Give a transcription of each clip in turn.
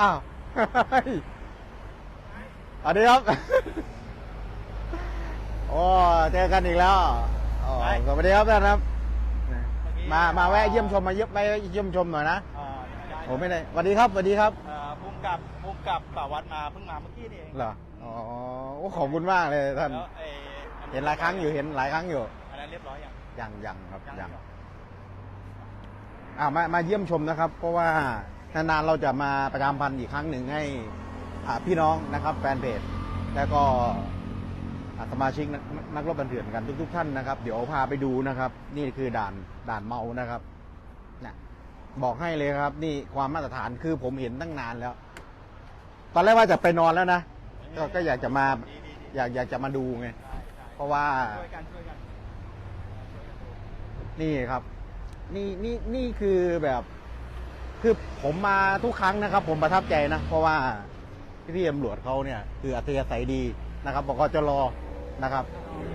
อ้าวสวัสดีครับ โอ้เจอกันอีกแล้วอ๋อสวัสดีครับท่านครับ มามาแวะเยี่ยมชมมาเยี่ยมไปเยี่ยมชมหน่อยนะอ่าได้ผมไม่ได้สวัสดีครับสวัสดีครับเอ่อภูมิกับภูมิกับป่าวัดมาเพิ่งมาเมื่อกี้นี่เองเหรออ๋อโอ้ขอบคุณมากเลยท่านแล้วไอ้เห็นหลายครั้งอยู่เห็นหลายครั้งอยู่อันนั้นเรียบร้อยยังยังยังครับยัยังเหรออ่ามามาเยี่ยมชมนะครับ เพราะว่า นานๆเราจะมาประชาสัมพันธ์อีกครั้งหนึ่งให้พี่น้องนะครับ แฟนเพจแล้วก็สมาชิกนักรบบันเถื่อนกันทุก ๆ ท่านนะครับ เดี๋ยวพาไปดูนะครับ นี่คือด่านด่านเมานะครับนะบอกให้เลยครับ นี่ความมาตรฐานคือผมเห็นตั้งนานแล้ว ตอนแรกว่าจะไปนอนแล้วนะก็ก็อยากจะมา อยากอยากจะมาดูไงเพราะว่านี่ครับ นี่นี่นี่คือแบบ คือผมมาทุกครั้งนะครับ ผมประทับใจนะ เพราะว่าพี่ตำรวจเขาเนี่ย คืออัธยาศัยดีนะครับบอกจะรอนะครับ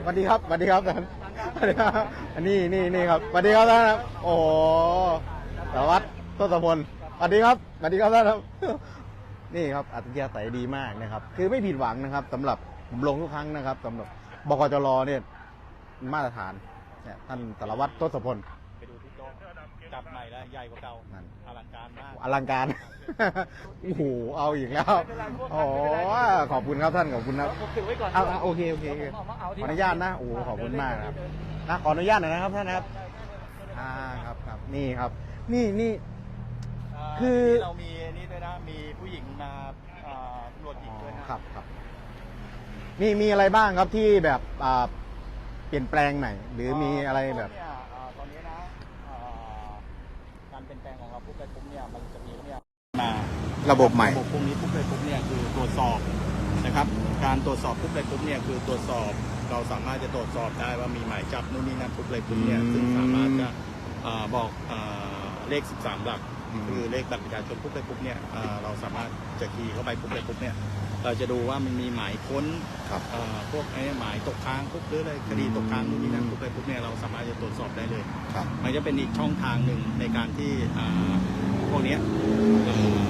สวัสดีครับสวัสดีครับท่านสวัสดีครับอันนี้นี่นี่ครับสวัสดีครับท่านครับโอ้สารวัตรต้นสมพลสวัสดีครับสวัสดีครับท่านครับ นี่ครับอัธยาศัยดีมากนะครับ คือไม่ผิดหวังนะครับสำหรับผมลงทุกครั้งนะครับสำหรับบกจรเนี่ยมาตรฐานเนี่ยท่านสารวัตรต้นสมพล จับใหม่แล้วใหญ่กว่าเก่านั่น อลังการมาก อลังการ โอ้โห เอาอีกแล้ว โอ้ขอบคุณครับท่าน ขอบคุณครับ ผมถือไว้ก่อนเอาเอาโอเคโอเคโอเคขออนุญาตนะโอ้โหขอบคุณมากครับนะขออนุญาตหน่อยนะครับท่านนะครับอ่าครับครับนี่ครับ นี่นี่เคือที่เรามีนี่ด้วยนะ มีผู้หญิงมาเอ่อตำรวจหญิงด้วยนะ ครับครับมีมีอะไรบ้างครับที่แบบอ่าเปลี่ยนแปลงใหม่ หรือมีอะไรแบบ ระบบใหม่ ระบบพวกนี้ปุ๊บเลยปุ๊บเนี่ยคือตรวจสอบนะครับ การตรวจสอบปุ๊บเลยปุ๊บเนี่ยคือตรวจสอบ เราสามารถจะตรวจสอบได้ว่ามีหมายจับนู่นนี่นั่นปุ๊บเลยปุ๊บเนี่ยอืมซึ่งสามารถจะเอ่อบอกเอ่อเลข 13 หลัก อืม คือเลขบัตรประชาชนปุ๊บเลยปุ๊บเนี่ยเอ่อเราสามารถจะคีย์เข้าไปปุ๊บเลยปุ๊บเนี่ยเราจะดูว่ามันมีหมายค้น ครับ เอ่อพวกไอ้หมายตกค้างปุ๊บหรืออะไรคดีตกค้างนู่นนี่นั่นปุ๊บเลยปุ๊บเนี่ยเราสามารถจะตรวจสอบได้เลย ครับ มันจะเป็นอีกช่องทางหนึ่งในการที่อ่าพวกเนี้ยเอ่อ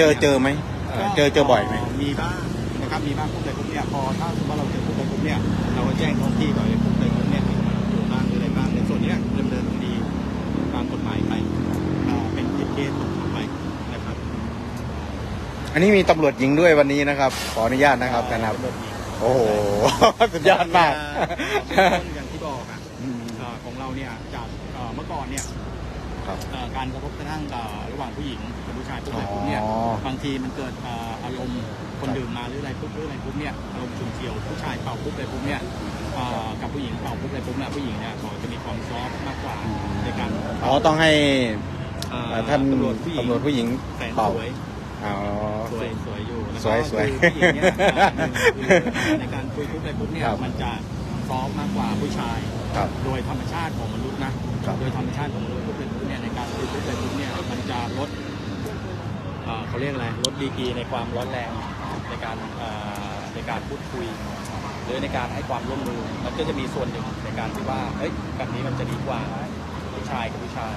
เจอนี้ยเจอไหมเอ่อเจอเจอบ่อยไหม มีบ้างนะครับมีบ้างพวกอะไรพวกเนี้ยพอถ้าสมมติว่าเราเจอพวกอะไรพวกเนี้ยเราก็แจ้งท้องที่ก่อนเลยพวกอะไรพวกเนี้ยมีมาอยู่บ้างหรืออะไรบ้างในส่วนเนี้ยดำเนินคดีตามกฎหมายไปอ่าเป็นเคสๆไปนะครับอันนี้มีตำรวจหญิงด้วยวันนี้นะครับ ขออนุญาตนะครับนะครับตำวจหญิงโอ้โห สุดยอดมากอย่างที่บอกอะอืมเอ่อของเราเนี่ยจากเอ่อเมื่อก่อนเนี่ย ครับเอ่อการกระทบกระทั่งเอ่อระหว่างผู้หญิงกับผู้ชายพวกอะไรพวกเนี้ยอ๋อบางทีมันเกิดเอ่ออารมณ์คนดื่มมาหรืออะไรปุ๊บหรืออะไรปุ๊บเนี่ยอารมณ์ฉุนเฉียวผู้ชายเป่าปุ๊บอะไรปุ๊บเนี่ยเอ่อกับผู้หญิงเป่าปุ๊บอะไรปุ๊บเนี่ยผู้หญิงเนี่ยเขาจะมีความซอฟต์มากกว่าในการอ๋อต้องให้เอ่อเอ่อท่านตำรวจผู้หญิงตำรวจผู้หญิงแสนเป่าสวยอ๋อสวยสวยอยู่แล้วสวยก็สวยคือผู้หญิงเนี่ยเอ่อหนึ่งคือในการคุยปุ๊บอะไรปุ๊บเนี่ยครับมันจะซอฟต์มากกว่าผู้ชายครับโดยธรรมชาติของมนุษย์นะครับโดยธรรมชาติของมนุษย์ทุกเป็น เนี่ยในการคุยทุกเป็นเนี่ยมันจะลดเอ่อเขาเรียกอะไรลดดีกรีในความร้อนแรงในการเอ่อในการพูดคุย หรือในการให้ความร่วมมือมันก็จะมีส่วนหนึ่งในการที่ว่าเฮ้ยแบบนี้มันจะดีกว่าผู้ชายกับผู้ชาย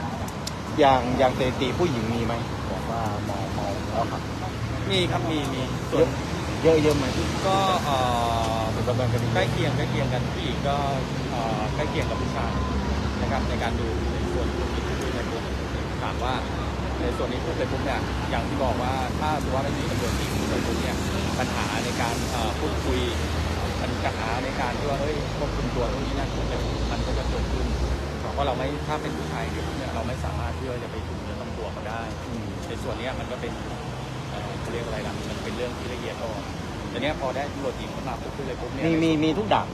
อย่างอย่างสถิติผู้หญิงมีไหมบอกว่าเมาเมาแล้วครับมีครับมีมีส่วนเยอะเยอะไหมก็เอ่อเป็นดำเนินคดีใกล้เคียงใกล้เคียงกันผู้หญิงก็เอ่อใกล้เคียงกับผู้ชายนะครับในการดูในส่วนที่ที่ในกลุ่ม ถามว่าในส่วนนี้พูดไปปุ๊บเนี่ยอย่างที่บอกว่าถ้าสมมติว่าไม่มีตำรวจที่พูดไปปุ๊บเนี่ยปัญหาในการเอ่อพูดคุยปัญหาในการที่ว่าเฮ้ยควบคุมตัวตรงนี้นั่นพูดไปปุ๊บมันก็จะเกิดขึ้นเพราะเราไม่ถ้าเป็นผู้ชายเนี่ยเราไม่สามารถที่จะไปถึงเนื้อต้องตัวเขาได้อืมในส่วนเนี้ยมันก็เป็นเอ่อเขาเรียกอะไรล่ะมันเป็นเรื่องที่ละเอียดอ่อนแต่เนี้ยพอได้ตำรวจหญิงเข้ามาปุ๊บเลยปุ๊บเนี่ยมีมีมีทุกด่าน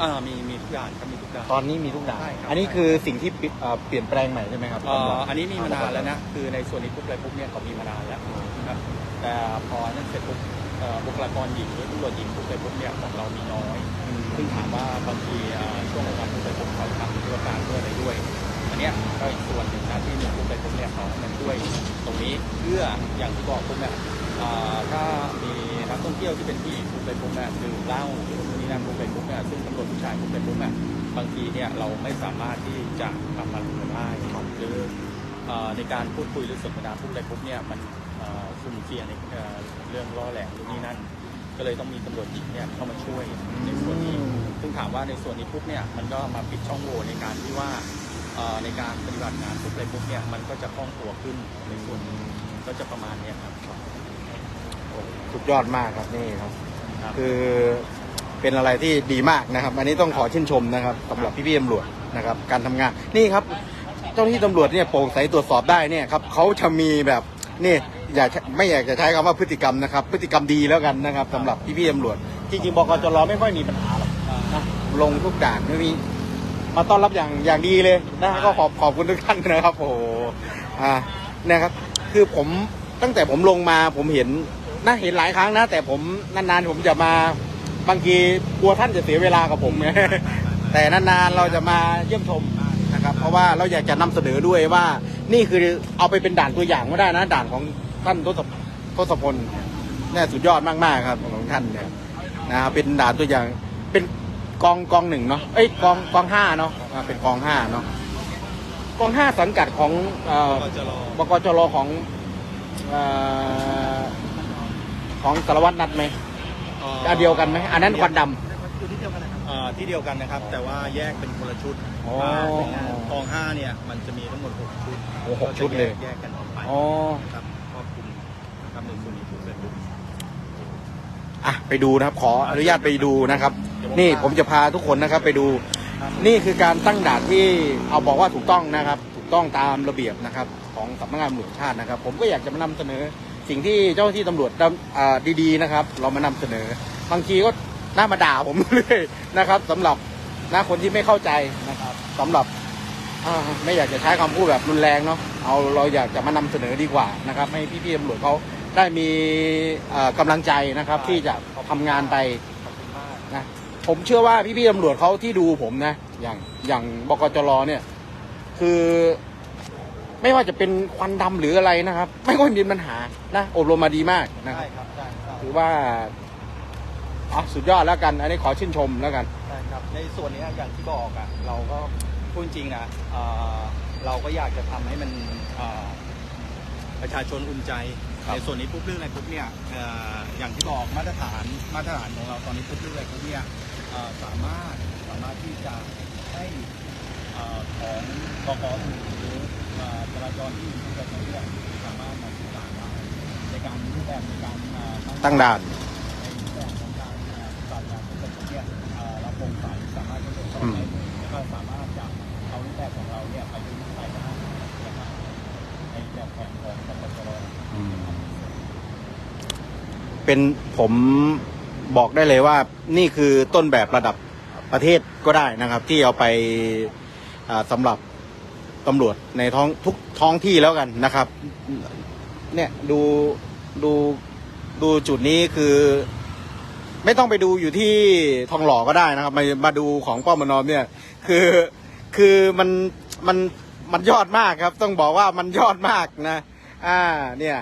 อ่ามีมีทุกอย่างครับมีทุกอย่าง ตอนนี้มีทุกด่านใช่ครับ อันนี้คือสิ่งที่ปิดเอ่อเปลี่ยนแปลงใหม่ใช่ไหมครับเอ่ออันนี้มีมานานแล้วนะคือในส่วนนี้ปุ๊บเลยปุ๊บเนี่ยเขามีมานานแล้วนะครับแต่พอนั่นเสร็จปุ๊บเอ่อบุคลากรหญิงหรือตำรวจหญิงปุ๊บเลยปุ๊บเนี่ยของเรามีน้อย อืมซึ่งถามว่าบางทีเอ่อช่วงของการปุ๊บเลยปุ๊บเขาทำธุรการด้วยอะไรด้วย อันเนี้ยก็อีกส่วนหนึ่งนะที่หนึ่งปุ๊บเลยปุ๊บเนี่ยเขามันช่วยตรงนี้เพื่ออย่างที่บอกปุ๊บเนี่ยเอ่อถ้ามีนักท่องเที่ยวที่เป็นผู้หญิงปุ๊บเลยปุ๊บเนี่ยดื่มเหล้าหรือนู่นนี่นั่นปุ๊บเลยปุ๊บเนี่ยซึ่งตำรวจผู้ชายปุ๊บเลยปุ๊บเนี่ย บางทีเนี่ยเราไม่สามารถที่จะทำอะไรได้หรือเอ่อในการพูดคุยหรือสนทนาปุ๊บอะไรปุ๊บเนี่ยมันเอ่อสุ่มเสี่ยงในเอ่อเรื่องล่อแหลมนู่นนี่นั่น ก็เลยต้องมีตำรวจหญิงเนี่ยเข้ามาช่วยในส่วนนี้ ซึ่งถามว่าในส่วนนี้ปุ๊บเนี่ยมันก็มาปิดช่องโหว่ในการที่ว่าเอ่อในการปฏิบัติงานปุ๊บอะไรปุ๊บเนี่ยมันก็จะคล่องตัวขึ้นในส่วนนี้ก็จะประมาณเนี้ยครับสุดยอดมากครับนี่ครับครับคือ เป็นอะไรที่ดีมากนะครับ อันนี้ต้องขอชื่นชมนะครับสำหรับพี่พี่ๆตำรวจนะครับการทำงานนี่ครับ เจ้าหน้าที่ตำรวจเนี่ยโปร่งใสตรวจสอบได้เนี่ยครับเขาจะมีแบบนี่อย่าไม่อยากจะใช้คำว่าพฤติกรรมนะครับ พฤติกรรมดีแล้วกันนะครับสำหรับพี่พี่ๆตำรวจ จริงๆบกจรไม่ค่อยมีปัญหาหรอกนะลงทุกด่านไม่มีมาต้อนรับอย่างอย่างดีเลยนะก็ขอบขอบคุณทุกท่านนะครับโอ้โหอ่าเนี่ยครับ คือผมตั้งแต่ผมลงมาผมเห็นนะเห็นหลายครั้งนะ แต่ผมนานๆผมจะมา บางทีกลัวท่านจะเสียเวลากับผมไงแต่นานๆเราจะมาเยี่ยมชมนะครับเพราะว่าเราอยากจะนำเสนอด้วยว่า นี่คือเอาไปเป็นด่านตัวอย่างก็ได้นะ ด่านของท่านทศพทศพลเนี่ยสุดยอดมากๆครับของท่านเนี่ยนะครับเป็นด่านตัวอย่างเป็นกองกองหนึ่งเนาะเอ้ยกองกองห้าเนาะอ่าเป็นกองห้าเนาะกองห้าสังกัดของเอ่อก็จะรอบกจรของเอ่อของสารวัตรนัดไหม อันเดียวกันไหมอันนั้นควันดำ อยู่ที่เดียวกันนะครับเอ่อที่เดียวกันนะครับ แต่ว่าแยกเป็นคนละชุดอ๋ออ่ากองห้าเนี่ยมันจะมีทั้งหมดหกชุดโอ้หกชุดเลยก็จะแยกกันออกไปอ๋อนะครับครอบคลุมนะครับในส่วนนี้ถูกเสร็จปุ๊บ อะไปดูนะครับขออนุญาตไปดูนะครับ นี่ผมจะพาทุกคนนะครับไปดูนี่คือการตั้งด่านที่เอาบอกว่าถูกต้องนะครับ ถูกต้องตามระเบียบนะครับ ของสำนักงานตำรวจแห่งชาตินะครับ ผมก็อยากจะมานำเสนอ สิ่งที่เจ้าหน้าที่ตำรวจดำอ่าดีๆนะครับ เรามานำเสนอ บางทีก็หน้ามาด่าผมเลยนะครับสำหรับนะคนที่ไม่เข้าใจนะครับสำหรับอ่าไม่อยากจะใช้คำพูดแบบรุนแรงเนาะเอาเราอยากจะมานำเสนอดีกว่านะครับ ให้พี่ๆตำรวจเขาได้มีเอ่อกำลังใจนะครับ ที่จะทำงานไปขอบคุณมากนะผมเชื่อว่าพี่ๆตำรวจเขาที่ดูผมนะ อย่างอย่างบกจรเนี่ย คือ ไม่ว่าจะเป็นควันดำหรืออะไรนะครับ ไม่ค่อยมีปัญหานะอบรมมาดีมากนะคใช่รับครับใช่ครับถือว่าอ๋อสุดยอดแล้วกัน อันนี้ขอชื่นชมแล้วกันใช่ครับในส่วนนี้อย่างที่บอกอะเราก็พูดจริงนะเอ่อเราก็อยากจะทำให้มันเอ่อประชาชนอุ่นใจครับในส่วนนี้ปุ๊บเรื่องอะไรปุ๊บเนี่ยเอ่ออย่างที่บอกมาตรฐานมาตรฐานของเราตอนนี้ปุ๊บเรื่องอะไรปุ๊บเนี่ยเอ่อสามารถสามารถที่จะให้เอ่อของบกหรือเอ่อ จราจรที่อยู่ที่เราเนี่ยสามารถมาสื่อสารได้ในการรูปแบบในการเอ่อตั้งด่านในรูปแบบของการเอ่อการงานที่เป็นเนี่ยเอ่อเราโปร่งใสสามารถที่จะตรวจสอบได้เลยแล้วก็สามารถจะเอารูปแบบของเราเนี่ยไปประยุกต์ใช้ได้นะครับในแบบแผนของบกจรเป็นผมบอกได้เลยว่านี่คือต้นแบบระดับประเทศก็ได้นะครับ ที่เอาไปอ่าสำหรับ ตำรวจในท้องทุกท้องที่แล้วกันนะครับ เนี่ยดูดูดูจุดนี้คือ ไม่ต้องไปดูอยู่ที่ทองหล่อก็ได้นะครับ มามาดูของป้อมมนอมเนี่ย คือคือมันมันมันยอดมากครับ ต้องบอกว่ามันยอดมากนะ อ่า เนี่ย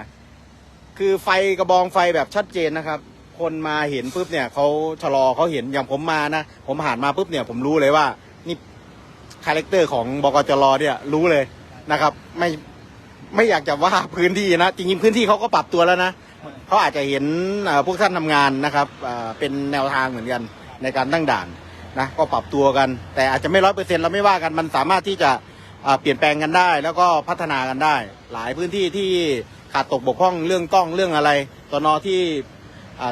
คือไฟกระบองไฟแบบชัดเจนนะครับ คนมาเห็นปุ๊บเนี่ยเขาชะลอเขาเห็นอย่างผมมานะผมผ่านมาปุ๊บเนี่ย ผมรู้เลยว่า คาแรคเตอร์ของบกจรเนี่ยรู้เลยนะครับ ไม่ไม่อยากจะว่าพื้นที่นะ จริงๆพื้นที่เขาก็ปรับตัวแล้วนะเขาอาจจะเห็นพวกท่านทำงานนะครับเป็นแนวทางเหมือนกันในการตั้งด่านนะก็ปรับตัวกัน แต่อาจจะไม่ร้อยเปอร์เซ็นต์เราไม่ว่ากันมันสามารถที่จะเปลี่ยนแปลงกันได้ แล้วก็พัฒนากันได้ หลายพื้นที่ที่ขาดตกบกพร่องเรื่องกล้องเรื่องอะไรตนอที่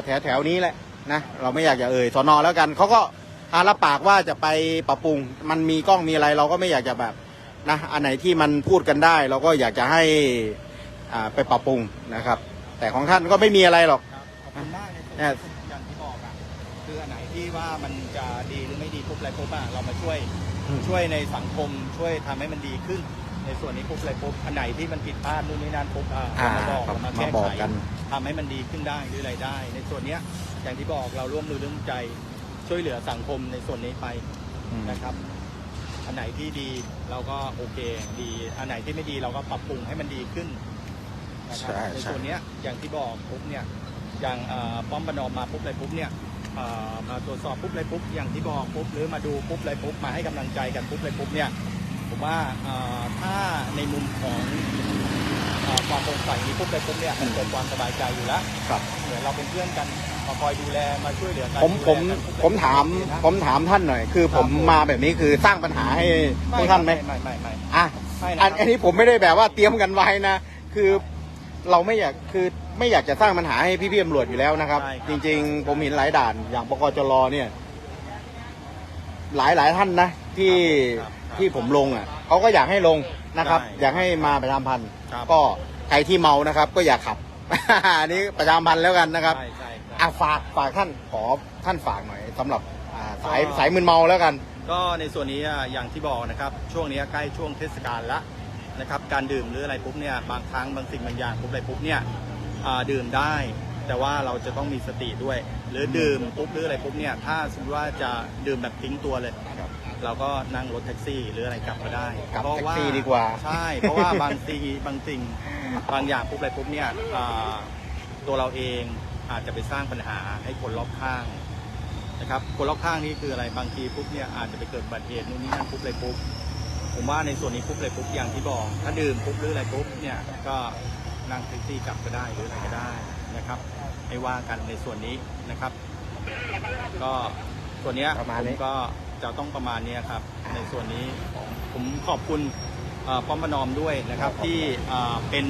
แถวแถวๆนี้แหละนะเราไม่อยากจะเอ่ยสนแล้วกันเขาก็ อารับปากว่าจะไปปรับปรุง มันมีกล้องมีอะไรเราก็ไม่อยากจะแบบนะอันไหนที่มันพูดกันได้ เราก็อยากจะให้อ่าไปปรับปรุงนะครับ แต่ของท่านก็ไม่มีอะไรหรอก ครับขอบคุณมากในส่วนเนี่ยอย่างที่บอกอะคืออันไหนที่ว่ามันจะดีหรือไม่ดีปุ๊บอะไรปุ๊บอะเรามาช่วยอืม ช่วยในสังคมช่วยทำให้มันดีขึ้น ในส่วนนี้ปุ๊บอะไรปุ๊บอันไหนที่มันผิดพลาดนู่นนี่นั่นปุ๊บอะอ่าเรามาบอกครับเรามามาแก้บอไขกกัน ทำให้มันดีขึ้นได้หรืออะไรได้ ในส่วนเนี้ยอย่างที่บอกเราร่วมมือร่วมใจ ช่วยเหลือสังคมในส่วนนี้ไปอืมนะครับ อันไหนที่ดีเราก็โอเคดี อันไหนที่ไม่ดีเราก็ปรับปรุงให้มันดีขึ้นนะครับใช่ในใช่ส่วนเนี้ยอย่างที่บอกปุ๊บเนี่ยอย่างเอ่อป้อมประนอมมาปุ๊บเลยปุ๊บเนี่ยเอ่อมาตรวจสอบปุ๊บเลยปุ๊บอย่างที่บอกปุ๊บหรือมาดูปุ๊บเลยปุ๊บมาให้กำลังใจกันปุ๊บเลยปุ๊บเนี่ยผมว่าเอ่อถ้าในมุมของเอ่อ ความโปร่งใสนี้ปุ๊บไปปุ๊บเนี่ยมันเกิดความสบายใจอยู่แล้วครับเหมือนเราเป็นเพื่อนกันมาคอยดูแลมาช่วยเหลือกันผมผมดูแลกันปุ๊บผมถามนะผมถามท่านหน่อย คือผมครับผมมาแบบนี้คือสร้างปัญหาให้พวกท่านไหมไม่ไม่ไม่ อะไม่นะอันครับอันนี้ผมไม่ได้แบบว่าเตรียมกันไว้นะคือเราไม่อยากคือไม่อยากจะสร้างปัญหาให้พี่ๆตำรวจอยู่แล้วนะครับ ใช่ครับ จริง ๆ ผมเห็นหลายด่านอย่างปกจรเนี่ย หลายหลายท่านนะที่ครับครับที่ผมลงอะเขาก็อยากให้ลงนะครับใช่อยากให้มาประชามพันธ์ ครับก็ใครที่เมานะครับ ก็อย่าขับ อันนี้ประชามพันธ์แล้วกันนะครับใช่ใช่ใช่อะฝากฝากท่านขอท่านฝากหน่อยสำหรับอ่าสายก็ สายมึนเมาแล้วกัน ก็ในส่วนนี้อะอย่างที่บอกนะครับ ช่วงนี้ใกล้ช่วงเทศกาลละนะครับ การดื่มหรืออะไรปุ๊บเนี่ยบางครั้งบางสิ่งบางอย่างปุ๊บอะไรปุ๊บเนี่ยอ่าดื่มได้ แต่ว่าเราจะต้องมีสติด้วย หรือดื่มปุ๊บหรืออะไรปุ๊บเนี่ยถ้าสมมติว่าจะดื่มแบบทิ้งตัวเลย เราก็นั่งรถแท็กซี่หรืออะไรกลับมาได้กลับเพราะแท็กซี่ดีกว่า ใช่ เพราะว่าบางทีบางสิ่งบางอย่างปุ๊บอะไรปุ๊บเนี่ยอ่าตัวเราเองอาจจะไปสร้างปัญหาให้คนรอบข้างนะครับ คนรอบข้างนี่คืออะไรบางทีปุ๊บเนี่ยอาจจะไปเกิดอุบัติเหตุนู่นนี่นั่นปุ๊บเลยปุ๊บ ผมว่าในส่วนนี้ปุ๊บเลยปุ๊บอย่างที่บอก ถ้าดื่มปุ๊บหรืออะไรปุ๊บเนี่ยก็นั่งแท็กซี่กลับก็ได้หรืออะไรก็ได้นะครับไม่ว่ากันในส่วนนี้นะครับ ก็ส่วนเนี้ยประมาณผมนี้ก็ จะต้องประมาณเนี้ยครับ ในส่วนนี้ของผมขอบคุณเอ่อป้อมประนอมด้วยนะครับที่เอ่อเป็น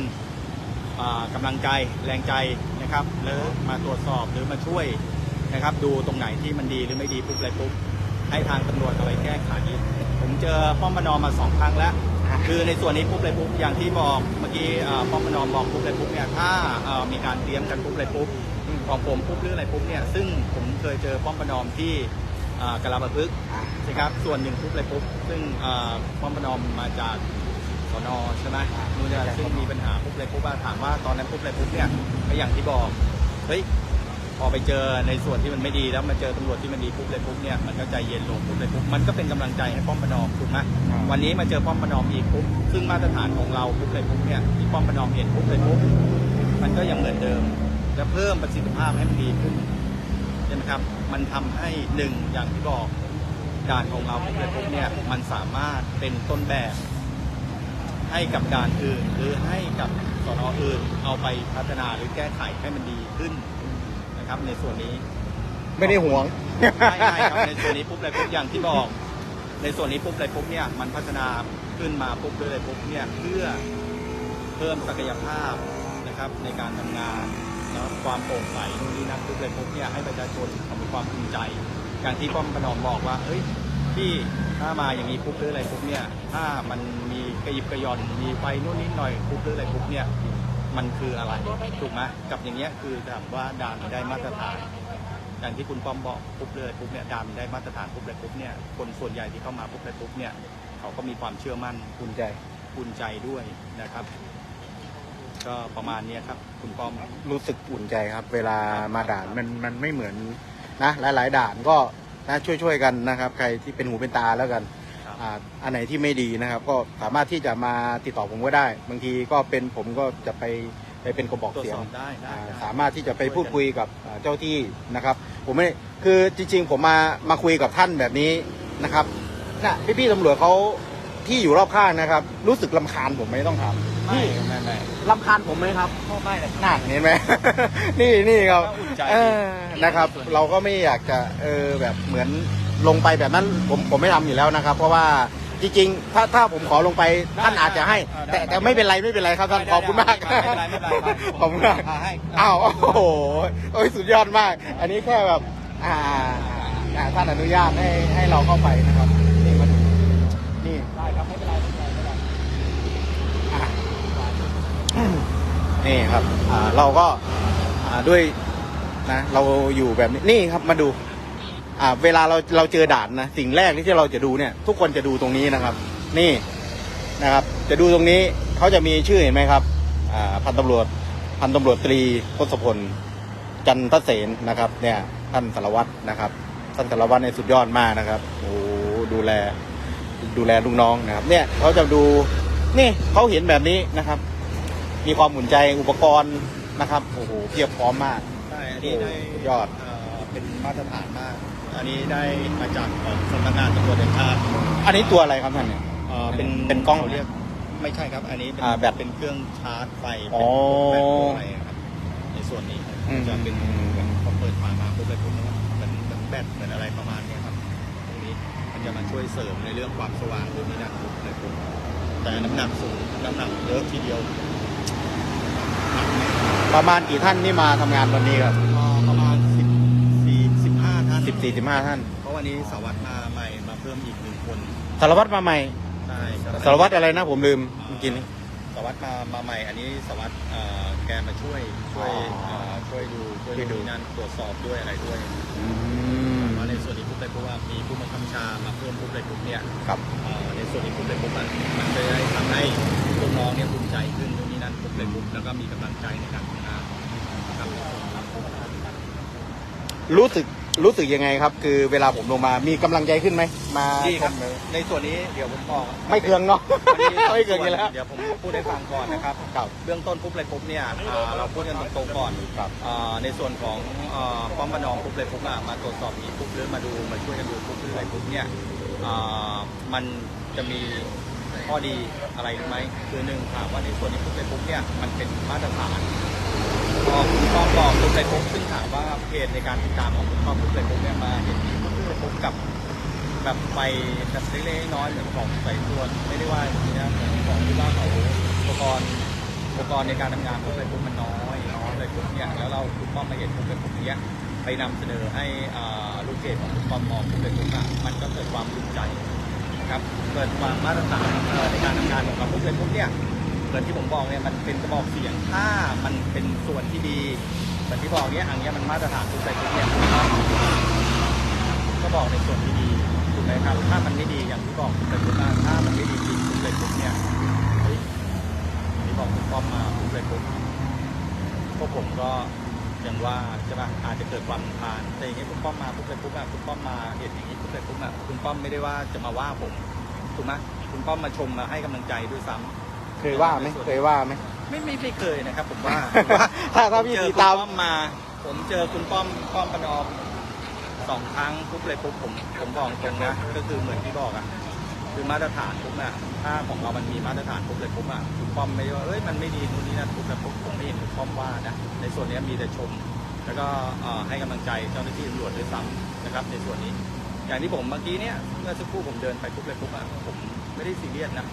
เอ่อกำลังใจแรงใจนะครับหรือมาตรวจสอบหรือมาช่วยนะครับ ดูตรงไหนที่มันดีหรือไม่ดีปุ๊บอะไรปุ๊บให้ทางตำรวจเอาไปแก้ไขผมเจอป้อมปนอมมาสองครั้งแล้วคือในส่วนนี้ปุ๊บเลยปุ๊บอย่างที่บอกเมื่อกี้เอ่อป้อมปนอมบอกปุ๊บเลยปุ๊บเนี่ยถ้าเอ่อมีการเตรียมกันปุ๊บเลยปุ๊บของผมปุ๊บหรืออะไรปุ๊บเนี่ยซึ่งผมเคยเจอป้อมปนอมที่เอ่อ กะลาปะพึกษ์นะครับ ส่วนหนึ่งปุ๊บเลยปุ๊บ ซึ่งเอ่อป้อมปนอมมาจากสนใช่ไหมนู่นนี่ซึ่งมีปัญหาปุ๊บเลยปุ๊บว่าถามว่าตอนนั้นปุ๊บเลยปุ๊บเนี่ยก็อย่างที่บอก เฮ้ย พอไปเจอในส่วนที่มันไม่ดีแล้วมาเจอตำรวจที่มันดีปุ๊บเลยปุ๊บเนี่ยมันก็ใจเย็นลงปุ๊บเลยปุ๊บมันก็เป็นกำลังใจให้ป้อมปนอมถูกไหมวันนี้มาเจอป้อมปนอมอีกปุ๊บ ซึ่งมาตรฐานของเราปุ๊บเลยปุ๊บเนี่ยที่ป้อมปนอมเห็นปุ๊บเลยปุ๊บ มันก็ยังเหมือนเดิม จะเพิ่มประสิทธิภาพให้มันดีขึ้นใช่ไหมครับ มันทำให้หนึ่งอย่างที่บอกด่านของเราปุ๊บเลยปุ๊บเนี่ยมันสามารถเป็นต้นแบบให้กับด่านอื่น หรือให้กับสอนออื่น เอาไปพัฒนาหรือแก้ไขให้มันดีขึ้นนะครับ ในส่วนนี้ไม่ได้ห่วงไม่ไม่ครับในส่วนนี้ปุ๊บอะไรปุ๊บอย่างที่บอก ในส่วนนี้ปุ๊บอะไรปุ๊บเนี่ยมันพัฒนาขึ้นมาปุ๊บเลยอะไรปุ๊บเนี่ยเพื่อเพิ่มศักยภาพนะครับในการทำงานแล้ว ความโปร่งใสนู่นนี่นั่นปุ๊บเลยปุ๊บเนี่ยให้ประชาชนมีความภูมิใจอย่างที่ป้อมประนอมบอกว่าเฮ้ยที่ถ้ามาอย่างนี้ปุ๊บหรืออะไรปุ๊บเนี่ย ถ้ามันมีกระยิบกระยอนมีไฟนู่นนี่หน่อยปุ๊บหรืออะไรปุ๊บเนี่ยมันคืออะไรถูกไหมกับอย่างเงี้ยคือแบบว่าด่านได้มาตรฐานอย่างที่คุณป้อมบอกปุ๊บเลยปุ๊บเนี่ยดามได้มาตรฐานปุ๊บเลยปุ๊บเนี่ยคนส่วนใหญ่ที่เข้ามาปุ๊บเลยปุ๊บเนี่ยเขาก็มีความเชื่อมั่นภูมิใจอุ่นใจด้วยนะครับ ก็ประมาณเนี้ยครับ คุณป้อมรู้สึกอุ่นใจครับ เวลามาด่านมันมันไม่เหมือนนะหลาย ๆ ด่านก็นะช่วยช่วยๆกันนะครับ ใครที่เป็นหูเป็นตาแล้วกันครับอ่าอันไหนที่ไม่ดีนะครับ ก็สามารถที่จะมาติดต่อผมก็ได้ บางทีก็เป็นผมก็จะไปไปเป็นกระบอกตรวจเสียสงอบได้ได้อ่าได้สามารถที่จะไปพูดคุยกับอ่าเจ้าที่นะครับ ผมไม่คือจริง ๆ ผมมามาคุยกับท่านแบบนี้นะครับน่ะพี่ๆตำรวจเขาที่อยู่รอบข้างนะครับ รู้สึกลำคาญผมไหมต้องถาม ไม่ไม่ไม่ลำคาญผมไหมครับไม่เลยน่าเห็นไหม นี่นี่ครับก็อุ่นใจเออนะครับ เราก็ไม่อยากจะเออแบบเหมือนลงไปแบบนั้นผมผมไม่ทำอยู่แล้วนะครับ เพราะว่าจริงๆ ถ้าถ้าผมขอลงไปท่านอาจจะให้ แต่แต่ไม่เป็นไรไม่เป็นไรครับท่านขอบคุณมากไม่เป็นไรไม่เป็นไรครับขอบคุณมากให้อ้าวโอ้โหโอ้ยสุดยอดมาก อันนี้แค่แบบอ่าอ่าท่านอนุญาตให้ให้เราเข้าไปนะครับ นี่มาดูนี่ ได้ครับไม่เป็นไรไม่เป็นไรไม่เป็นไร อะ นี่ครับอ่าเราก็อ่าด้วยนะเราอยู่แบบนี้นี่ครับมาดูอ่าเวลาเราเราเจอด่านนะสิ่งแรกที่เราจะดูเนี่ย ทุกคนจะดูตรงนี้นะครับ นี่นะครับ จะดูตรงนี้เขาจะมีชื่อเห็นไหมครับอ่าพันตำรวจพันตำรวจตรีพศพลจันทเสนนะครับ เนี่ยท่านสารวัตรนะครับท่านสารวัตรในสุดยอดมากนะครับโอ้โหดูแลดูแลลูกน้องนะครับ เนี่ยเขาจะดูนี่เขาเห็นแบบนี้นะครับ มีความหมุนใจอุปกรณ์นะครับโอ้โหเพียบพร้อมมาก ใช่ อันนี้ได้สุดยอดเอ่อเป็นมาตรฐานมาก อันนี้ได้มาจากของสำนักงานตำรวจแห่งชาติอันนี้ตัวอะไรครับท่านเนี่ยอเอ่อเป็นเป็นกล้องเขาเรียก ไม่ใช่ครับ อันนี้เป็นอ่าแบตเป็นเครื่องชาร์จไฟอ๋เป็นอพวกแบตพวกอะไรครับ ในส่วนนี้อืม จะเป็นเหมือนพอเปิดฝามาปุ๊บเลยปุ๊บมันเหมือนเหมือนแบตเหมือนอะไรประมาณเนี้ยครับ ตรงนี้มันจะมาช่วยเสริมในเรื่องความสว่างตรงนี้นะปุ๊บเลยปุ๊บแต่น้ำหนักสูงน้ำหนักเยอะทีเดียว ประมาณกี่ท่านที่มาทำงานวันนี้ครับก็ประมาณสิบสี่สิบห้าท่านสิบสี่สิบห้าท่าน เพราะวันนี้สารวัตรมาใหม่มาเพิ่มอีกหนึ่งคนสารวัตรมาใหม่ ใช่ครับสารวัตรอะไรนะผมลืมเมื่อกี้นี้ สารวัตรมามาใหม่ อันนี้สารวัตรเอ่อแกมาช่วยช่วยอ๋อเอ่อช่วยดูช่วยช่วยดู ดูนั่นตรวจสอบด้วยอะไรด้วยอืมเพราะในส่วนนี้ปุ๊บเลยเพราะว่ามีผู้บังคับบัญชามาเพิ่มปุ๊บเลยปุ๊บเนี่ยครับ เอ่อในส่วนนี้ปุ๊บเลยปุ๊บอะมันจะได้ทำให้ลูกน้องเนี่ยภูมิใจขึ้นตรงนี้นั่นปุ๊บเลยปุ๊บแล้วก็มีกำลังใจในการทำงานครับ รู้สึกรู้สึกยังไงครับ คือเวลาผมลงมามีกำลังใจขึ้นไหมมาดีครับชมเลยในส่วนนี้เดี๋ยวผมบอกไม่เคืองเนาะวันนี้ไม่เคืองอยู่แล้วเดี๋ยวผมพูดให้ฟังก่อนนะครับ ครับ เบื้องต้นปุ๊บเลยปุ๊บเนี่ยอ่าเราพูดกันตรงๆก่อนครับอ่าในส่วนของอ่าป้อมปนอมปุ๊บเลยปุ๊บอะมาตรวจสอบนี้ปุ๊บหรือมาดูมาช่วยกันดูปุ๊บหรืออะไรปุ๊บเนี่ยอ่ามันจะมี ข้อดีอะไรรู้ไหมคือหนึ่งถามว่าในส่วนนี้ปุ๊บเลยปุ๊บเนี่ยมันเป็นมาตรฐานพอคุณป้อมบอกปุ๊บเลยปุ๊บซึ่งถามว่าเพจในการติดตามของคุณป้อมปุ๊บเลยปุ๊บเนี่ยมาเห็นปุ๊บเลยปุ๊บกับแบบไปแบบเล็กๆน้อยๆเหมือนของใส่ตัวไม่ได้ว่าอย่างนี้นะเหมือนของที่ว่าเขาอุปกรณ์อุปกรณ์ในการทำงานพวกอะไรพวกมันน้อยน้อยเลยพวกเนี้ยแล้วเราคุณป้อมมาเห็นพวกเป็นพวกเนี้ยไปนำเสนอให้ลูกเพจของคุณป้อมมองพวกเป็นพวกอะมันก็เกิดความภูมิใจ นะครับเกิดความมาตรฐานในการทำงานของเราพวกเป็นพวกเนี้ยเหมือนที่ผมบอกเนี่ยมันเป็นกระบอกเสียงถ้ามันเป็นส่วนที่ดีเหมือนที่บอกเนี้ยอันเนี้ยมันมาตรฐานทุกใส่ทุกเนี่ยก็บอกในส่วนที่ดีถูกไหมครับ ถ้ามันไม่ดีอย่างที่บอกแต่คุณว่าถ้ามันไม่ดีจริงคุณเลยปุ๊บเนี่ยเฮ้ยที่บอกคุณป้อมมาคุณเลยปุ๊บพวกผมก็ อย่างว่าใช่ป่ะอาจจะเกิดความรำคาญแต่อย่างนี้คุณป้อมมาปุ๊บเลยปุ๊บอะคุณป้อมมาเห็นอย่างนี้ปุ๊บเลยปุ๊บอะคุณป้อมไม่ได้ว่าจะมาว่าผมถูกไหมคุณป้อมมาชมมาให้กำลังใจด้วยซ้ำ เคยว่าไหมเคยว่าไหม ไม่ไม่ไม่เคยนะครับ ผมว่า ถ้าถ้าพี่ผมเจอติดคุณตามป้อมมา ผมเจอคุณป้อมป้อมประนอมสองครั้งปุ๊บเลยปุ๊บผมผมบอกตรงนะก็คือเหมือนที่บอกอะ คือมาตรฐานปุ๊บอะถ้าของเรามันมีมาตรฐานปุ๊บเลยปุ๊บอะคุณป้อมไม่ว่าเอ้ยมันไม่ดีนู่นนี่นั่นปุ๊บเลยปุ๊บผมไม่เห็นคุณป้อมว่านะในส่วนนี้มีแต่ชม แล้วก็ให้กำลังใจเจ้าหน้าที่ตำรวจด้วยซ้ำนะครับ ในส่วนนี้ อย่างที่ผมเมื่อกี้เนี่ยเมื่อสักครู่ผมเดินไปปุ๊บเลยปุ๊บอะผมไม่ได้ซีเรียสนะ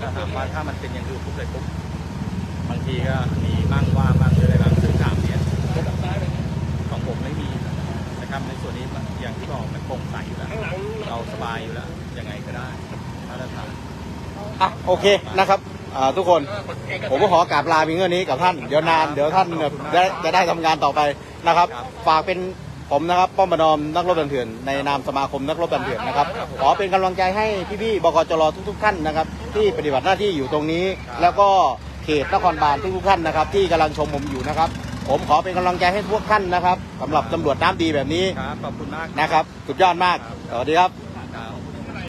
ถ้าถามว่าถ้ามันเป็นอย่างอื่นปุ๊บเลยปุ๊บบางทีก็มีบ้างว่าบ้างอะไรบ้างซึ่งถามเนี่ยของผมไม่มีนะครับในส่วนนี้อย่างที่บอกมันโปร่งใสอยู่แล้วเราสบายอยู่แล้วยังไงก็ได้มาตรฐาน อะโอเคนะครับอ่าทุกคนผมก็ขอกราบลาเพียงเท่านี้กับท่านเดี๋ยวนานเดี๋ยวท่านจะจะได้ทำงานต่อไปนะครับ ฝากเป็นผมนะครับป้อมประนอมนักรบดันเถื่อนในนามสมาคมนักรบดันเถื่อนนะครับขอเป็นกำลังใจให้พี่ๆบกจรทุกๆท่านนะครับ ที่ปฏิบัติหน้าที่อยู่ตรงนี้ แล้วก็เขตนครบาลทุกๆท่านนะครับ ที่กำลังชมผมอยู่นะครับ ผมขอเป็นกำลังใจให้พวกท่านนะครับสำหรับตำรวจน้ำดีแบบนี้ครับขอบคุณมาก นะครับ สุดยอดมากสวัสดีครับ